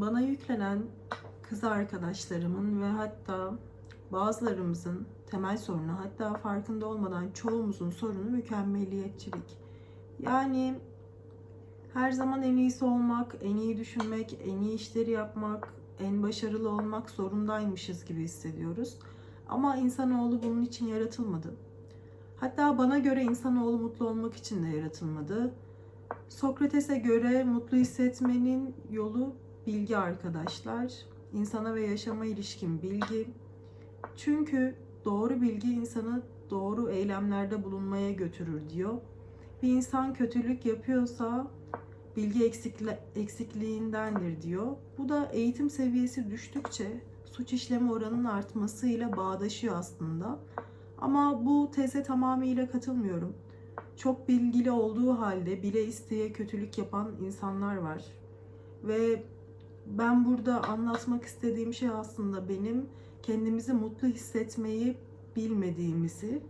Bana yüklenen kız arkadaşlarımın ve hatta bazılarımızın temel sorunu hatta farkında olmadan çoğumuzun sorunu mükemmeliyetçilik. Yani her zaman en iyisi olmak, en iyi düşünmek, en iyi işleri yapmak, en başarılı olmak zorundaymışız gibi hissediyoruz. Ama insanoğlu bunun için yaratılmadı. Hatta bana göre insanoğlu mutlu olmak için de yaratılmadı. Sokrates'e göre mutlu hissetmenin yolu bilgi arkadaşlar. İnsana ve yaşama ilişkin bilgi. Çünkü doğru bilgi insanı doğru eylemlerde bulunmaya götürür diyor. Bir insan kötülük yapıyorsa bilgi eksikli, eksikliğindendir diyor. Bu da eğitim seviyesi düştükçe suç işleme oranının artmasıyla bağdaşıyor aslında. Ama bu teze tamamıyla katılmıyorum. Çok bilgili olduğu halde bile isteye kötülük yapan insanlar var. Ve ben burada anlatmak istediğim şey aslında benim kendimizi mutlu hissetmeyi bilmediğimizi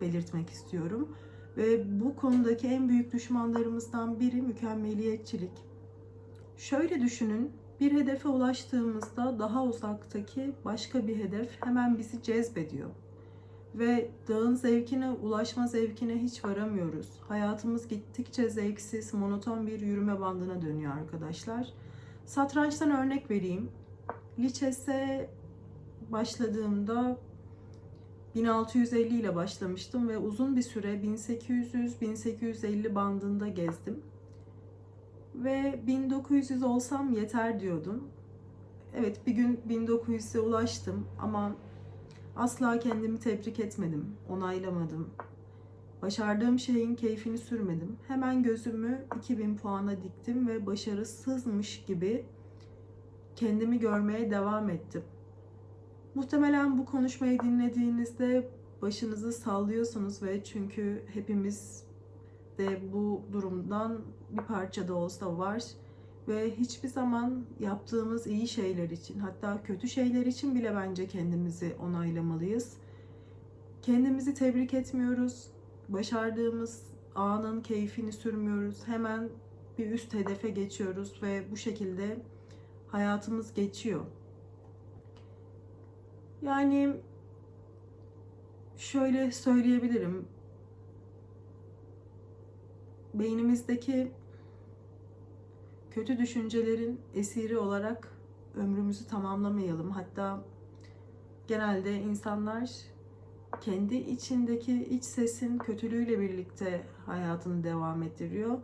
belirtmek istiyorum. Ve bu konudaki en büyük düşmanlarımızdan biri mükemmeliyetçilik. Şöyle düşünün, bir hedefe ulaştığımızda daha uzaktaki başka bir hedef hemen bizi cezbediyor. Ve dağın zevkine, ulaşma zevkine hiç varamıyoruz. Hayatımız gittikçe zevksiz, monoton bir yürüme bandına dönüyor arkadaşlar. Satrançtan örnek vereyim. Liçese başladığımda 1650 ile başlamıştım ve uzun bir süre 1800-1850 bandında gezdim. Ve 1900 olsam yeter diyordum. Evet bir gün 1900'e ulaştım ama asla kendimi tebrik etmedim, onaylamadım. Başardığım şeyin keyfini sürmedim. Hemen gözümü 2000 puana diktim ve başarısızmış gibi kendimi görmeye devam ettim. Muhtemelen bu konuşmayı dinlediğinizde başınızı sallıyorsunuz ve çünkü hepimiz de bu durumdan bir parça da olsa var ve hiçbir zaman yaptığımız iyi şeyler için hatta kötü şeyler için bile bence kendimizi onaylamalıyız. Kendimizi tebrik etmiyoruz. Başardığımız anın keyfini sürmüyoruz. Hemen bir üst hedefe geçiyoruz ve bu şekilde hayatımız geçiyor. Yani şöyle söyleyebilirim. Beynimizdeki kötü düşüncelerin esiri olarak ömrümüzü tamamlamayalım. Hatta genelde insanlar kendi içindeki iç sesin kötülüğüyle birlikte hayatını devam ettiriyor.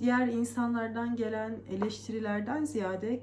Diğer insanlardan gelen eleştirilerden ziyade